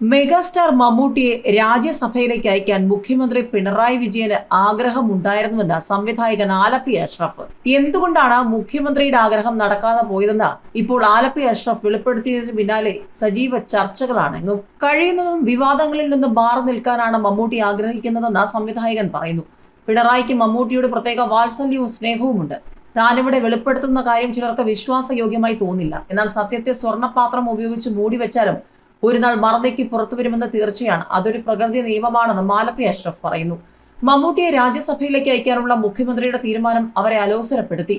Megastar മമ്മൂട്ടിയെ രാജ്യസഭയിലേക്ക് അയക്കാൻ മുഖ്യമന്ത്രി പിണറായി വിജയന് ആഗ്രഹമുണ്ടായിരുന്നുവെന്ന് സംവിധായകൻ ആലപ്പി അഷ്റഫ്. എന്തുകൊണ്ടാണ് മുഖ്യമന്ത്രിയുടെ ആഗ്രഹം നടക്കാതെ പോയതെന്ന് ഇപ്പോൾ ആലപ്പി അഷ്റഫ് വെളിപ്പെടുത്തിയതിന് പിന്നാലെ സജീവ ചർച്ചകളാണെങ്ങും കഴിയുന്നതും വിവാദങ്ങളിൽ നിന്ന് മാറി നിൽക്കാനാണ് മമ്മൂട്ടി ആഗ്രഹിക്കുന്നതെന്ന് സംവിധായകൻ പറയുന്നു. പിണറായിക്ക് മമ്മൂട്ടിയുടെ പ്രത്യേക വാത്സല്യവും സ്നേഹവുമുണ്ട്. താനിവിടെ വെളിപ്പെടുത്തുന്ന കാര്യം ചിലർക്ക് വിശ്വാസയോഗ്യമായി തോന്നില്ല. എന്നാൽ സത്യത്തെ സ്വർണപാത്രം ഉപയോഗിച്ച് മൂടിവെച്ചാലും ഒരു നാൾ മറന്നേക്ക് പുറത്തു വരുമെന്ന തീർച്ചയാണ്. അതൊരു പ്രകൃതി നിയമമാണെന്ന് മാലപ്പി അഷ്റഫ് പറയുന്നു. മമ്മൂട്ടിയെ രാജ്യസഭയിലേക്ക് അയക്കാനുള്ള മുഖ്യമന്ത്രിയുടെ തീരുമാനം അവരെ അലോസരപ്പെടുത്തി.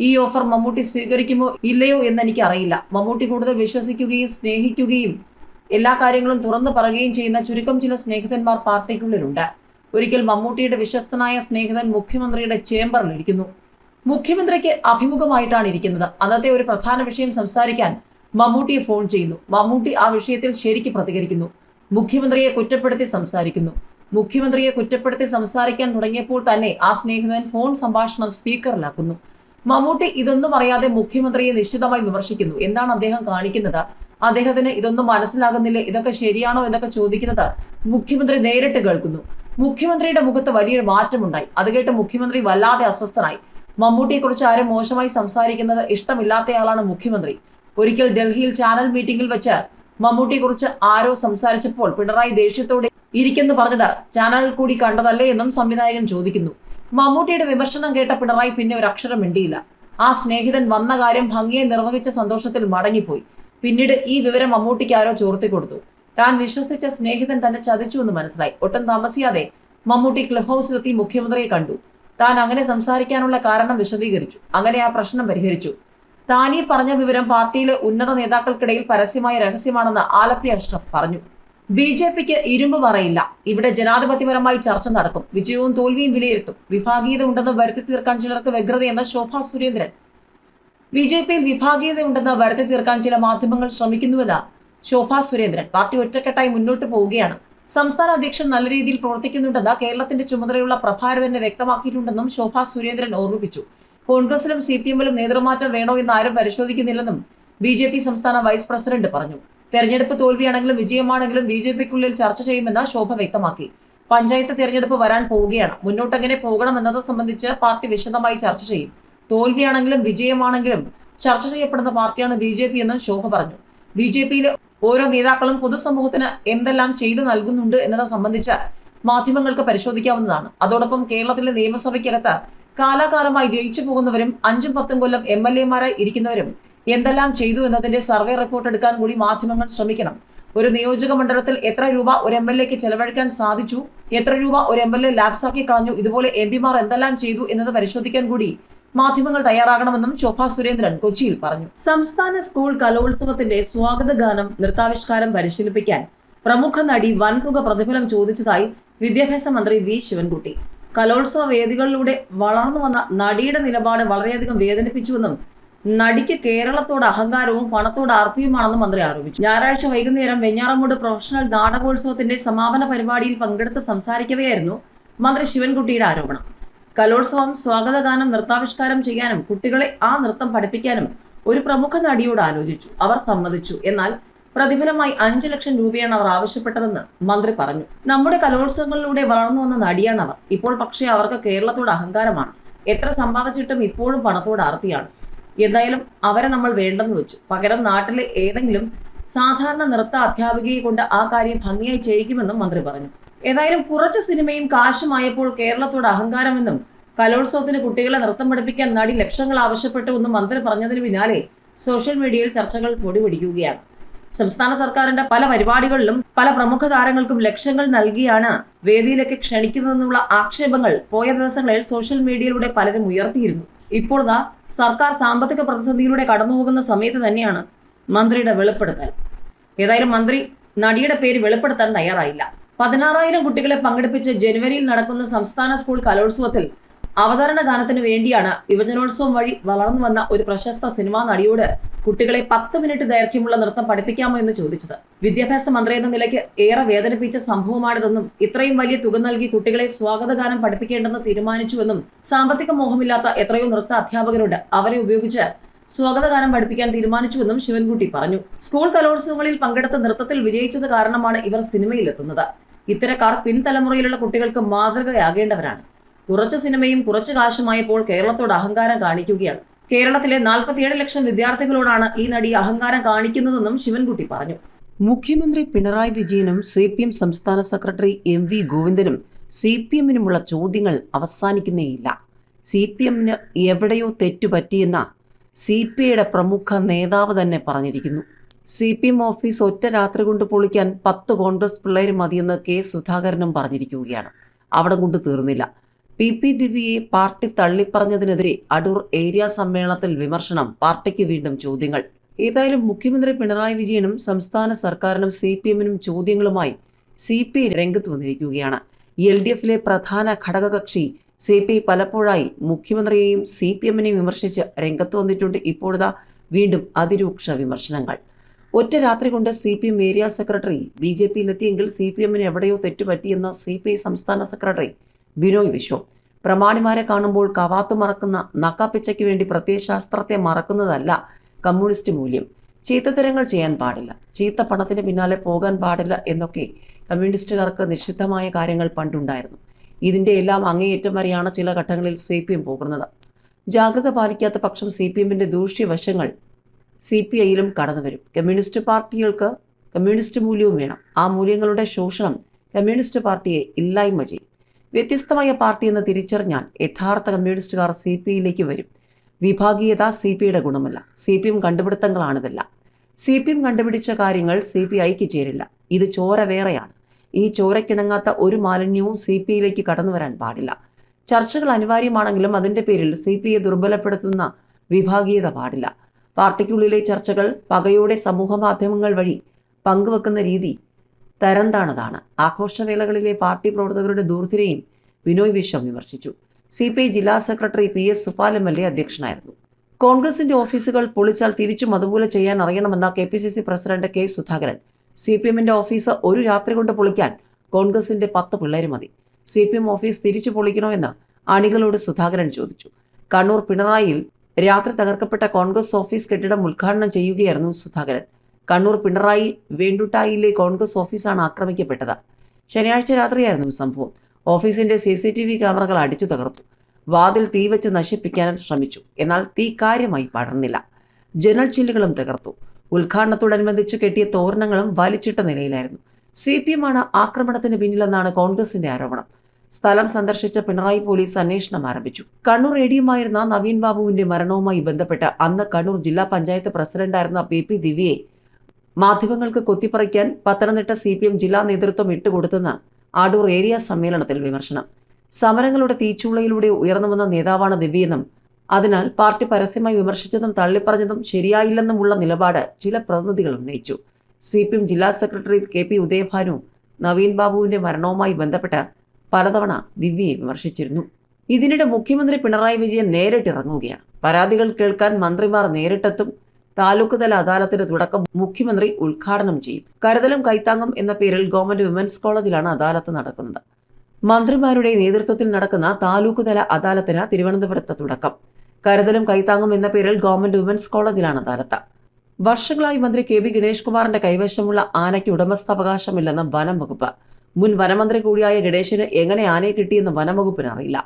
ഈ ഓഫർ മമ്മൂട്ടി സ്വീകരിക്കുമോ ഇല്ലയോ എന്ന് എനിക്ക് അറിയില്ല മമ്മൂട്ടി കൂടുതൽ വിശ്വസിക്കുകയും സ്നേഹിക്കുകയും എല്ലാ കാര്യങ്ങളും തുറന്നു പറയുകയും ചെയ്യുന്ന ചുരുക്കം ചില സ്നേഹിതന്മാർ പാർട്ടിക്കുള്ളിലുണ്ട്. ഒരിക്കൽ മമ്മൂട്ടിയുടെ വിശ്വസ്തനായ സ്നേഹിതൻ മുഖ്യമന്ത്രിയുടെ ചേംബറിലിരിക്കുന്നു. മുഖ്യമന്ത്രിക്ക് അഭിമുഖമായിട്ടാണ് ഇരിക്കുന്നത്. അന്നത്തെ ഒരു പ്രധാന വിഷയം സംസാരിക്കാൻ മമ്മൂട്ടിയെ ഫോൺ ചെയ്യുന്നു. മമ്മൂട്ടി ആ വിഷയത്തിൽ ശരിക്ക് പ്രതികരിക്കുന്നു. മുഖ്യമന്ത്രിയെ കുറ്റപ്പെടുത്തി സംസാരിക്കുന്നു. മുഖ്യമന്ത്രിയെ കുറ്റപ്പെടുത്തി സംസാരിക്കാൻ തുടങ്ങിയപ്പോൾ തന്നെ ആ സ്നേഹിതൻ ഫോൺ സംഭാഷണം സ്പീക്കറിലാക്കുന്നു. മമ്മൂട്ടി ഇതൊന്നും അറിയാതെ മുഖ്യമന്ത്രിയെ നിശ്ചിതമായി വിമർശിക്കുന്നു. എന്താണ് അദ്ദേഹം കാണിക്കുന്നത്? അദ്ദേഹത്തിന് ഇതൊന്നും മനസ്സിലാകുന്നില്ല? ഇതൊക്കെ ശരിയാണോ എന്നൊക്കെ ചോദിക്കുന്നത് മുഖ്യമന്ത്രി നേരിട്ട് കേൾക്കുന്നു. മുഖ്യമന്ത്രിയുടെ മുഖത്ത് വലിയൊരു മാറ്റമുണ്ടായി. അത് കേട്ട് മുഖ്യമന്ത്രി വല്ലാതെ അസ്വസ്ഥനായി. മമ്മൂട്ടിയെക്കുറിച്ച് ആരും മോശമായി സംസാരിക്കുന്നത് ഇഷ്ടമില്ലാത്തയാളാണ് മുഖ്യമന്ത്രി. ഒരിക്കൽ ഡൽഹിയിൽ ചാനൽ മീറ്റിംഗിൽ വെച്ച് മമ്മൂട്ടിയെക്കുറിച്ച് ആരോ സംസാരിച്ചപ്പോൾ പിണറായി ദേഷ്യത്തോടെ ഇരിക്കുന്നു പറഞ്ഞത് ചാനൽ കൂടി കണ്ടതല്ലേ എന്നും സംവിധായകൻ ചോദിക്കുന്നു. മമ്മൂട്ടിയുടെ വിമർശനം കേട്ട പിണറായി പിന്നെ ഒരു അക്ഷരം മിണ്ടിയില്ല. ആ സ്നേഹിതൻ വന്ന കാര്യം ഭംഗിയെ നിർവഹിച്ച സന്തോഷത്തിൽ മടങ്ങിപ്പോയി. പിന്നീട് ഈ വിവരം മമ്മൂട്ടിക്ക് ആരോ ചോർത്തി കൊടുത്തു. താൻ വിശ്വസിച്ച സ്നേഹിതൻ തന്നെ ചതിച്ചു എന്ന് മനസ്സിലായി. ഒട്ടും താമസിയാതെ മമ്മൂട്ടി ക്ലബ് ഹൗസിലെത്തി മുഖ്യമന്ത്രിയെ കണ്ടു. താൻ അങ്ങനെ സംസാരിക്കാനുള്ള കാരണം വിശദീകരിച്ചു. അങ്ങനെ ആ പ്രശ്നം പരിഹരിച്ചു. താനീ പറഞ്ഞ വിവരം പാർട്ടിയിലെ ഉന്നത നേതാക്കൾക്കിടയിൽ പരസ്യമായ രഹസ്യമാണെന്ന് ആലപ്പി അഷ്റഫ് പറഞ്ഞു. ബി ജെ പിക്ക് ഇരുമ്പ് പറയില്ല ഇവിടെ ജനാധിപത്യപരമായി ചർച്ച നടക്കും. വിജയവും തോൽവിയും വിലയിരുത്തും. വിഭാഗീയത ഉണ്ടെന്ന് വരുത്തി തീർക്കാൻ ചിലർക്ക് വ്യഗ്രതയെന്ന് ശോഭാ സുരേന്ദ്രൻ. ബി ജെ പിയിൽ വിഭാഗീയത ഉണ്ടെന്ന് വരുത്തി തീർക്കാൻ ചില മാധ്യമങ്ങൾ ശ്രമിക്കുന്നുവെന്ന് ശോഭാ സുരേന്ദ്രൻ. പാർട്ടി ഒറ്റക്കെട്ടായി മുന്നോട്ട് പോവുകയാണ്. സംസ്ഥാന അധ്യക്ഷൻ നല്ല രീതിയിൽ പ്രവർത്തിക്കുന്നുണ്ടെന്ന് കേരളത്തിന്റെ ചുമതലയുള്ള പ്രഭാരതനെ വ്യക്തമാക്കിയിട്ടുണ്ടെന്നും ശോഭാ സുരേന്ദ്രൻ ഓർമ്മിപ്പിച്ചു. കോൺഗ്രസിലും സി പി എമ്മിലും നേതൃമാറ്റം വേണോ എന്ന് ആരും പരിശോധിക്കുന്നില്ലെന്നും ബി ജെ പി സംസ്ഥാന വൈസ് പ്രസിഡന്റ് പറഞ്ഞു. തെരഞ്ഞെടുപ്പ് തോൽവിയാണെങ്കിലും വിജയമാണെങ്കിലും ബി ജെ പിക്കുള്ളിൽ ചർച്ച ചെയ്യുമെന്ന് ശോഭ വ്യക്തമാക്കി. പഞ്ചായത്ത് തെരഞ്ഞെടുപ്പ് വരാൻ പോവുകയാണ്. മുന്നോട്ടെങ്ങനെ പോകണം എന്നത് സംബന്ധിച്ച് പാർട്ടി വിശദമായി ചർച്ച ചെയ്യും. തോൽവിയാണെങ്കിലും വിജയമാണെങ്കിലും ചർച്ച ചെയ്യപ്പെടുന്ന പാർട്ടിയാണ് ബി ജെ പി എന്നും ശോഭ പറഞ്ഞു. ബി ജെ പിയിലെ ഓരോ നേതാക്കളും പൊതുസമൂഹത്തിന് എന്തെല്ലാം ചെയ്തു നൽകുന്നുണ്ട് എന്നത് സംബന്ധിച്ച് മാധ്യമങ്ങൾക്ക് പരിശോധിക്കാവുന്നതാണ്. അതോടൊപ്പം കേരളത്തിലെ നിയമസഭയ്ക്കകത്ത് കാലാകാലമായി ജയിച്ചു പോകുന്നവരും അഞ്ചും പത്തും കൊല്ലം എം എൽ എമാരായി ഇരിക്കുന്നവരും എന്തെല്ലാം ചെയ്തു എന്നതിന്റെ സർവേ റിപ്പോർട്ട് എടുക്കാൻ കൂടി മാധ്യമങ്ങൾ ശ്രമിക്കണം. ഒരു നിയോജക മണ്ഡലത്തിൽ എത്ര രൂപ ഒരു എം എൽ എക്ക് ചെലവഴിക്കാൻ സാധിച്ചു? എത്ര രൂപ ഒരു എം എൽ എ ലാപ്സാക്കി കളഞ്ഞു? ഇതുപോലെ എം പിമാർ എന്തെല്ലാം ചെയ്തു എന്നത് പരിശോധിക്കാൻ കൂടി മാധ്യമങ്ങൾ തയ്യാറാകണമെന്നും ശോഭാ സുരേന്ദ്രൻ കൊച്ചിയിൽ പറഞ്ഞു. സംസ്ഥാന സ്കൂൾ കലോത്സവത്തിന്റെ സ്വാഗത ഗാനം നൃത്താവിഷ്കാരം പരിശീലിപ്പിക്കാൻ പ്രമുഖ നടി വൻതുക പ്രതിഫലം ചോദിച്ചതായി വിദ്യാഭ്യാസ മന്ത്രി വി ശിവൻകുട്ടി. കലോത്സവ വേദികളിലൂടെ വളർന്നു വന്ന നടിയുടെ നിലപാട് വളരെയധികം വേദനിപ്പിച്ചുവെന്നും നടിക്ക് കേരളത്തോട് അഹങ്കാരവും പണത്തോട് ആർത്തിയുമാണെന്നും മന്ത്രി ആരോപിച്ചു. ഞായറാഴ്ച വൈകുന്നേരം വെഞ്ഞാറമൂട് പ്രൊഫഷണൽ നാടകോത്സവത്തിന്റെ സമാപന പരിപാടിയിൽ പങ്കെടുത്ത് സംസാരിക്കവെയായിരുന്നു മന്ത്രി ശിവൻകുട്ടിയുടെ ആരോപണം. കലോത്സവം സ്വാഗതഗാനം നൃത്താവിഷ്കാരം ചെയ്യാനും കുട്ടികളെ ആ നൃത്തം പഠിപ്പിക്കാനും ഒരു പ്രമുഖ നടിയോട് ആലോചിച്ചു. അവർ സമ്മതിച്ചു. എന്നാൽ പ്രതിഫലമായി അഞ്ചു ലക്ഷം രൂപയാണ് അവർ ആവശ്യപ്പെട്ടതെന്ന് മന്ത്രി പറഞ്ഞു. നമ്മുടെ കലോത്സവങ്ങളിലൂടെ വളർന്നു വന്ന നടിയാണ് അവർ. ഇപ്പോൾ പക്ഷേ അവർക്ക് കേരളത്തോട് അഹങ്കാരമാണ്. എത്ര സമ്പാദിച്ചിട്ടും ഇപ്പോഴും പണത്തോട് ആർത്തിയാണ്. എന്തായാലും അവരെ നമ്മൾ വേണ്ടെന്ന് വെച്ചു. പകരം നാട്ടിലെ ഏതെങ്കിലും സാധാരണ നൃത്ത അധ്യാപികയെ കൊണ്ട് ആ കാര്യം ഭംഗിയായി ചെയ്യിക്കുമെന്നും മന്ത്രി പറഞ്ഞു. ഏതായാലും കുറച്ച് സിനിമയും കാശുമായപ്പോൾ കേരളത്തോട് അഹങ്കാരമെന്നും കലോത്സവത്തിന് കുട്ടികളെ നൃത്തം പഠിപ്പിക്കാൻ നടി ലക്ഷങ്ങൾ ആവശ്യപ്പെട്ടുവെന്നും മന്ത്രി പറഞ്ഞതിന് പിന്നാലെ സോഷ്യൽ മീഡിയയിൽ ചർച്ചകൾ പൊടിപിടിക്കുകയാണ് സംസ്ഥാന സർക്കാരിന്റെ പല പരിപാടികളിലും പല പ്രമുഖ താരങ്ങൾക്കും ലക്ഷങ്ങൾ നൽകിയാണ് വേദിയിലേക്ക് ക്ഷണിക്കുന്നതെന്നുള്ള ആക്ഷേപങ്ങൾ പോയ ദിവസങ്ങളിൽ സോഷ്യൽ മീഡിയയിലൂടെ പലരും ഉയർത്തിയിരുന്നു. ഇപ്പോൾ ദാ സർക്കാർ സാമ്പത്തിക പ്രതിസന്ധിയിലൂടെ കടന്നുപോകുന്ന സമയത്ത് തന്നെയാണ് മന്ത്രിയുടെ വെളിപ്പെടുത്തൽ. ഏതായാലും മന്ത്രി നടിയുടെ പേര് വെളിപ്പെടുത്താൻ തയ്യാറായില്ല. പതിനാറായിരം കുട്ടികളെ പങ്കെടുപ്പിച്ച് ജനുവരിയിൽ നടക്കുന്ന സംസ്ഥാന സ്കൂൾ കലോത്സവത്തിൽ അവതരണ ഗാനത്തിന് വേണ്ടിയാണ് യുവജനോത്സവം വഴി വളർന്നു വന്ന ഒരു പ്രശസ്ത സിനിമാ നടിയോട് കുട്ടികളെ പത്ത് മിനിറ്റ് ദൈർഘ്യമുള്ള നൃത്തം പഠിപ്പിക്കാമോ എന്ന് ചോദിച്ചത്. വിദ്യാഭ്യാസ മന്ത്രി എന്ന നിലയ്ക്ക് ഏറെ വേദനിപ്പിച്ച സംഭവമാണിതെന്നും ഇത്രയും വലിയ തുക നൽകി കുട്ടികളെ സ്വാഗതഗാനം പഠിപ്പിക്കേണ്ടെന്ന് തീരുമാനിച്ചുവെന്നും സാമ്പത്തിക മോഹമില്ലാത്ത എത്രയോ നൃത്ത അധ്യാപകരുണ്ട് അവരെ ഉപയോഗിച്ച് സ്വാഗതഗാനം പഠിപ്പിക്കാൻ തീരുമാനിച്ചുവെന്നും ശിവൻകുട്ടി പറഞ്ഞു. സ്കൂൾ കലോത്സവങ്ങളിൽ പങ്കെടുത്ത നൃത്തത്തിൽ വിജയിച്ചത് കാരണമാണ് ഇവർ സിനിമയിലെത്തുന്നത്. ഇത്തരക്കാർ പിൻതലമുറയിലുള്ള കുട്ടികൾക്ക് മാതൃകയാകേണ്ടവരാണ്. കുറച്ച് സിനിമയും കുറച്ച് കാശുമായപ്പോൾ കേരളത്തോട് അഹങ്കാരം കാണിക്കുകയാണ്. കേരളത്തിലെ നാൽപ്പത്തിയേഴ് ലക്ഷം വിദ്യാർത്ഥികളോടാണ് ഈ നടി അഹങ്കാരം കാണിക്കുന്നതെന്നും ശിവൻകുട്ടി പറഞ്ഞു. മുഖ്യമന്ത്രി പിണറായി വിജയനും സി പി എം സംസ്ഥാന സെക്രട്ടറി എം വി ഗോവിന്ദനും സി പി എമ്മിനുമുള്ള ചോദ്യങ്ങൾ അവസാനിക്കുന്നേയില്ല. സി പി എമ്മിന് എവിടെയോ തെറ്റുപറ്റിയെന്ന സി പി ഐയുടെ പ്രമുഖ നേതാവ് തന്നെ പറഞ്ഞിരിക്കുന്നു. സി പി എം ഓഫീസ് ഒറ്റ രാത്രി കൊണ്ട് പൊളിക്കാൻ പത്ത് കോൺഗ്രസ് പിള്ളേർ മതിയെന്ന് കെ സുധാകരനും പറഞ്ഞിരിക്കുകയാണ്. അവിടെ കൊണ്ട് തീർന്നില്ല. പി പി ദിവ്യയെ പാർട്ടി തള്ളിപ്പറഞ്ഞതിനെതിരെ അടൂർ ഏരിയ സമ്മേളനത്തിൽ വിമർശനം പാർട്ടിക്ക് വീണ്ടും ചോദ്യങ്ങൾ. ഏതായാലും മുഖ്യമന്ത്രി പിണറായി വിജയനും സംസ്ഥാന സർക്കാരിനും സി പി എമ്മിനും ചോദ്യങ്ങളുമായി സി പി ഐ രംഗത്ത് വന്നിരിക്കുകയാണ്. എൽ ഡി എഫിലെ പ്രധാന ഘടകകക്ഷി സി പി ഐ പലപ്പോഴായി മുഖ്യമന്ത്രിയെയും സി പി എമ്മിനെയും വിമർശിച്ച് രംഗത്ത് വന്നിട്ടുണ്ട്. ഇപ്പോഴതാ വീണ്ടും അതിരൂക്ഷ വിമർശനങ്ങൾ. ഒറ്റ രാത്രി കൊണ്ട് C P M area secretary B J പിയിലെത്തിയെങ്കിൽ C P എമ്മിന് എവിടെയോ തെറ്റുപറ്റിയെന്ന് സി പി ഐ സംസ്ഥാന സെക്രട്ടറി ബിനോയ് വിശ്വം പ്രമാണിമാരെ കാണുമ്പോൾ കവാത്തു മറക്കുന്ന നക്കാപ്പിച്ചയ്ക്ക് വേണ്ടി പ്രത്യയശാസ്ത്രത്തെ മറക്കുന്നതല്ല കമ്മ്യൂണിസ്റ്റ് മൂല്യം. ചീത്തത്തരങ്ങൾ ചെയ്യാൻ പാടില്ല. ചീത്ത പണത്തിന് പിന്നാലെ പോകാൻ പാടില്ല എന്നൊക്കെ കമ്മ്യൂണിസ്റ്റുകാർക്ക് നിഷിദ്ധമായ കാര്യങ്ങൾ പണ്ടുണ്ടായിരുന്നു. ഇതിന്റെ എല്ലാം അങ്ങേയറ്റം വരെയാണ് ചില ഘട്ടങ്ങളിൽ സി പി എം പോകുന്നത്. ജാഗ്രത പാലിക്കാത്ത പക്ഷം സി പി എമ്മിന്റെ ദൂഷ്യവശങ്ങൾ സി പി ഐയിലും കടന്നു വരും. കമ്മ്യൂണിസ്റ്റ് പാർട്ടികൾക്ക് കമ്മ്യൂണിസ്റ്റ് മൂല്യവും വേണം. ആ മൂല്യങ്ങളുടെ ശോഷണം കമ്മ്യൂണിസ്റ്റ് പാർട്ടിയെ ഇല്ലായ്മ ചെയ്യും. വ്യത്യസ്തമായ പാർട്ടി എന്ന് തിരിച്ചറിഞ്ഞാൽ യഥാർത്ഥ കമ്മ്യൂണിസ്റ്റുകാർ സി പി ഐയിലേക്ക് വരും. വിഭാഗീയത സി പി ഐയുടെ ഗുണമല്ല. സി പി എം കണ്ടുപിടുത്തങ്ങളാണിതെല്ലാം. സി പി എം കണ്ടുപിടിച്ച കാര്യങ്ങൾ സി പി ഐക്ക് ചേരില്ല. ഇത് ചോര വേറെയാണ്. ഈ ചോരക്കിണങ്ങാത്ത ഒരു മാലിന്യവും സി പി ഐയിലേക്ക് കടന്നു വരാൻ പാടില്ല. ചർച്ചകൾ അനിവാര്യമാണെങ്കിലും അതിന്റെ പേരിൽ സി പി ഐ ദുർബലപ്പെടുത്തുന്ന വിഭാഗീയത പാടില്ല. പാർട്ടിക്കുള്ളിലെ ചർച്ചകൾ പകയോടെ സമൂഹ മാധ്യമങ്ങൾ വഴി പങ്കുവെക്കുന്ന രീതി തരംതാണതാണ്. ആഘോഷവേളകളിലെ പാർട്ടി പ്രവർത്തകരുടെ ദൂർത്തിനെയും ബിനോയ് വിശ്വം വിമർശിച്ചു. സി പി ഐ ജില്ലാ secretary P S Supal M L A അധ്യക്ഷനായിരുന്നു. കോൺഗ്രസിന്റെ ഓഫീസുകൾ പൊളിച്ചാൽ തിരിച്ചും അതുപോലെ ചെയ്യാൻ അറിയണമെന്ന K P C C president K Sudhakaran C P എമ്മിന്റെ ഓഫീസ് ഒരു രാത്രി കൊണ്ട് പൊളിക്കാൻ കോൺഗ്രസിന്റെ പത്ത് പിള്ളേർ മതി. സി പി എം ഓഫീസ് തിരിച്ചു പൊളിക്കണോ എന്ന് അണികളോട് സുധാകരൻ ചോദിച്ചു. കണ്ണൂർ പിണറായിയിൽ രാത്രി തകർക്കപ്പെട്ട കോൺഗ്രസ് ഓഫീസ് കെട്ടിടം ഉദ്ഘാടനം ചെയ്യുകയായിരുന്നു സുധാകരൻ. കണ്ണൂർ പിണറായി വേണ്ടുട്ടായിലെ കോൺഗ്രസ് ഓഫീസാണ് ആക്രമിക്കപ്പെട്ടത്. ശനിയാഴ്ച രാത്രിയായിരുന്നു സംഭവം. ഓഫീസിന്റെ സി സി ടി വി ക്യാമറകൾ അടിച്ചു തകർത്തു. വാതിൽ തീവച്ച് നശിപ്പിക്കാനും ശ്രമിച്ചു. എന്നാൽ തീ കാര്യമായി പടർന്നില്ല. ജനൽ ചില്ലുകളും തകർത്തു. ഉദ്ഘാടനത്തോടനുബന്ധിച്ച് കെട്ടിയ തോരണങ്ങളും വലിച്ചിട്ട നിലയിലായിരുന്നു. സി പി എമ്മാണ് ആക്രമണത്തിന് പിന്നിലെന്നാണ് കോൺഗ്രസിന്റെ ആരോപണം. സ്ഥലം സന്ദർശിച്ച പിണറായി പോലീസ് അന്വേഷണം ആരംഭിച്ചു. കണ്ണൂർ എ ഡിയുമായിരുന്ന നവീൻ ബാബുവിന്റെ മരണവുമായി ബന്ധപ്പെട്ട് അന്ന് കണ്ണൂർ ജില്ലാ പഞ്ചായത്ത് പ്രസിഡന്റായിരുന്ന പി പി ദിവ്യയെ മാധ്യമങ്ങൾക്ക് കൊത്തിപ്പറിക്കാൻ പത്തനംതിട്ട സി പി എം ജില്ലാ നേതൃത്വം ഇട്ടുകൊടുത്തെന്ന് ആഡൂർ ഏരിയ സമ്മേളനത്തിൽ വിമർശനം. സമരങ്ങളുടെ തീച്ചുളയിലൂടെ ഉയർന്നു വന്ന നേതാവാണ് ദിവ്യെന്നും അതിനാൽ പാർട്ടി പരസ്യമായി വിമർശിച്ചതും തള്ളിപ്പറഞ്ഞതും ശരിയായില്ലെന്നുമുള്ള നിലപാട് ചില പ്രതിനിധികൾ ഉന്നയിച്ചു. സി പി എം ജില്ലാ secretary K P Udayabhanu Naveen ബാബുവിന്റെ മരണവുമായി ബന്ധപ്പെട്ട് പലതവണ ദിവ്യയെ വിമർശിച്ചിരുന്നു. ഇതിനിടെ മുഖ്യമന്ത്രി പിണറായി വിജയൻ നേരിട്ടിറങ്ങുകയാണ്. പരാതികൾ കേൾക്കാൻ മന്ത്രിമാർ നേരിട്ടെത്തും താലൂക്ക് തല അദാലത്തിന് തുടക്കം മുഖ്യമന്ത്രി ഉദ്ഘാടനം ചെയ്യും. കരുതലും കൈത്താങ്ങും എന്ന പേരിൽ ഗവൺമെന്റ് വിമൻസ് കോളേജിലാണ് അദാലത്ത് നടക്കുന്നത്. മന്ത്രിമാരുടെ നേതൃത്വത്തിൽ നടക്കുന്ന താലൂക്ക് തല അദാലത്തിന് തിരുവനന്തപുരത്ത് തുടക്കം. കരുതലും കൈത്താങ്ങും എന്ന പേരിൽ ഗവൺമെന്റ് വിമൻസ് കോളേജിലാണ് അദാലത്ത്. വർഷങ്ങളായി മന്ത്രി കെ ബി ഗണേഷ് കുമാറിന്റെ കൈവശമുള്ള ആനയ്ക്ക് ഉടമസ്ഥാവകാശമില്ലെന്ന് വനം വകുപ്പ് മുൻ വനമന്ത്രി കൂടിയായ ഗണേശിന് എങ്ങനെ ആനയെ കിട്ടിയെന്ന് വനം വകുപ്പിന് അറിയില്ല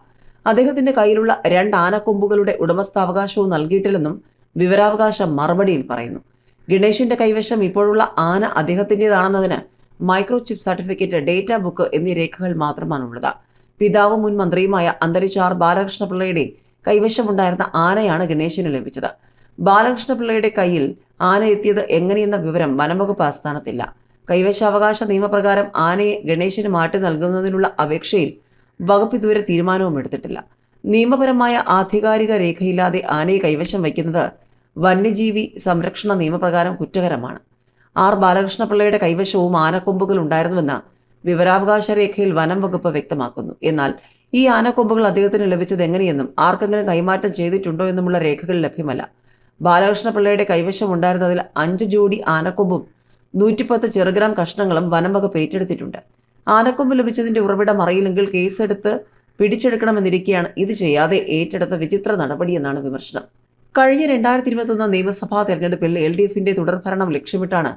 അദ്ദേഹത്തിന്റെ കയ്യിലുള്ള രണ്ട് ആനക്കൊമ്പുകളുടെ ഉടമസ്ഥാവകാശവും നൽകിയിട്ടില്ലെന്നും വിവരാവകാശം മറുപടിയിൽ പറയുന്നു. ഗണേഷിന്റെ കൈവശം ഇപ്പോഴുള്ള ആന അദ്ദേഹത്തിന്റെതാണെന്നതിന് micro chip certificate data book എന്നീ രേഖകൾ മാത്രമാണുള്ളത് പിതാവും മുൻ മന്ത്രിയുമായ അന്തരിച്ച ആർ ബാലകൃഷ്ണപിള്ളയുടെ കൈവശമുണ്ടായിരുന്ന ആനയാണ് ഗണേശിന് ലഭിച്ചത്. ബാലകൃഷ്ണപിള്ളയുടെ കയ്യിൽ ആന എത്തിയത് എങ്ങനെയെന്ന വിവരം വനംവകുപ്പ് ആസ്ഥാനത്തില്ല. കൈവശാവകാശ നിയമപ്രകാരം ആനയെ ഗണേശന് മാറ്റി നൽകുന്നതിനുള്ള അപേക്ഷയിൽ വകുപ്പ് ഇതുവരെ തീരുമാനവും എടുത്തിട്ടില്ല. നിയമപരമായ ആധികാരിക രേഖയില്ലാതെ ആനയെ കൈവശം വയ്ക്കുന്നത് വന്യജീവി സംരക്ഷണ നിയമപ്രകാരം കുറ്റകരമാണ്. ആർ. ബാലകൃഷ്ണപിള്ളയുടെ കൈവശവും ആനക്കൊമ്പുകൾ ഉണ്ടായിരുന്നുവെന്ന് വിവരാവകാശ രേഖയിൽ വനം വകുപ്പ് വ്യക്തമാക്കുന്നു. എന്നാൽ ഈ ആനക്കൊമ്പുകൾ അദ്ദേഹത്തിന് ലഭിച്ചത് എങ്ങനെയെന്നും ആർക്കെങ്കിലും കൈമാറ്റം ചെയ്തിട്ടുണ്ടോ എന്നുമുള്ള രേഖകൾ ലഭ്യമല്ല. ബാലകൃഷ്ണപിള്ളയുടെ കൈവശം ഉണ്ടായിരുന്നതിൽ അഞ്ച് ജോഡി ആനക്കൊമ്പും നൂറ്റിപ്പത്ത് ചെറുഗ്രാം കഷ്ണങ്ങളും വനം വകുപ്പ് ഏറ്റെടുത്തിട്ടുണ്ട്. ആനക്കൊമ്പ് ലഭിച്ചതിന്റെ ഉറവിടം അറിയില്ലെങ്കിൽ കേസെടുത്ത് പിടിച്ചെടുക്കണമെന്നിരിക്കെയാണ് ഇത് ചെയ്യാതെ ഏറ്റെടുത്ത വിചിത്ര നടപടിയെന്നാണ് വിമർശനം. കഴിഞ്ഞ രണ്ടായിരത്തി ഇരുപത്തൊന്ന് നിയമസഭാ തെരഞ്ഞെടുപ്പിൽ എൽ ഡി എഫിന്റെ തുടർഭരണം ലക്ഷ്യമിട്ടാണ്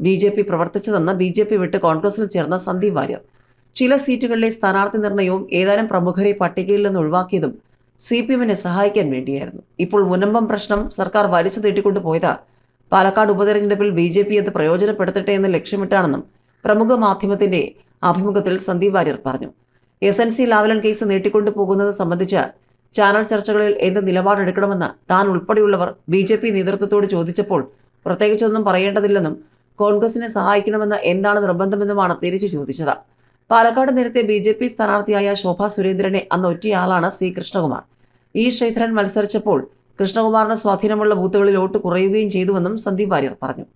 ബി ജെ പി പ്രവർത്തിച്ചതെന്ന് ബി ജെ പി വിട്ട് കോൺഗ്രസിൽ ചേർന്ന സന്ദീപ് വാര്യർ. ചില സീറ്റുകളിലെ സ്ഥാനാർത്ഥി നിർണയവും ഏതാനും പ്രമുഖരെ പട്ടികയിൽ നിന്ന് ഒഴിവാക്കിയതും സി പി എമ്മിനെ സഹായിക്കാൻ വേണ്ടിയായിരുന്നു. ഇപ്പോൾ മുനമ്പം പ്രശ്നം സർക്കാർ വലിച്ചു നീട്ടിക്കൊണ്ടു പോയത്. പാലക്കാട് ഉപതെരഞ്ഞെടുപ്പിൽ ബി ജെ പി അത് പ്രയോജനപ്പെടുത്തട്ടെ എന്ന് ലക്ഷ്യമിട്ടാണെന്നും പ്രമുഖ മാധ്യമത്തിന്റെ അഭിമുഖത്തിൽ സന്ദീപ് വാര്യർ പറഞ്ഞു. S N C Lavalin case നീട്ടിക്കൊണ്ടു പോകുന്നത് സംബന്ധിച്ച് ചാനൽ ചർച്ചകളിൽ എന്ത് നിലപാടെടുക്കണമെന്ന് താൻ ഉൾപ്പെടെയുള്ളവർ ബി ജെ പി നേതൃത്വത്തോട് ചോദിച്ചപ്പോൾ പ്രത്യേകിച്ചൊന്നും പറയേണ്ടതില്ലെന്നും കോൺഗ്രസിനെ സഹായിക്കണമെന്ന് എന്താണ് നിർബന്ധമെന്നുമാണ് തിരിച്ചു ചോദിച്ചത്. പാലക്കാട് നേരത്തെ ബി ജെ പി സ്ഥാനാർത്ഥിയായ ശോഭ സുരേന്ദ്രനെ അന്ന് ഒറ്റയാളാണ് സി കൃഷ്ണകുമാർ. ഇ ശ്രീധരൻ മത്സരിച്ചപ്പോൾ കൃഷ്ണകുമാറിന് സ്വാധീനമുള്ള ബൂത്തുകളിൽ വോട്ട് കുറയുകയും ചെയ്തുവെന്നും സന്ദീപ് വാര്യർ പറഞ്ഞു.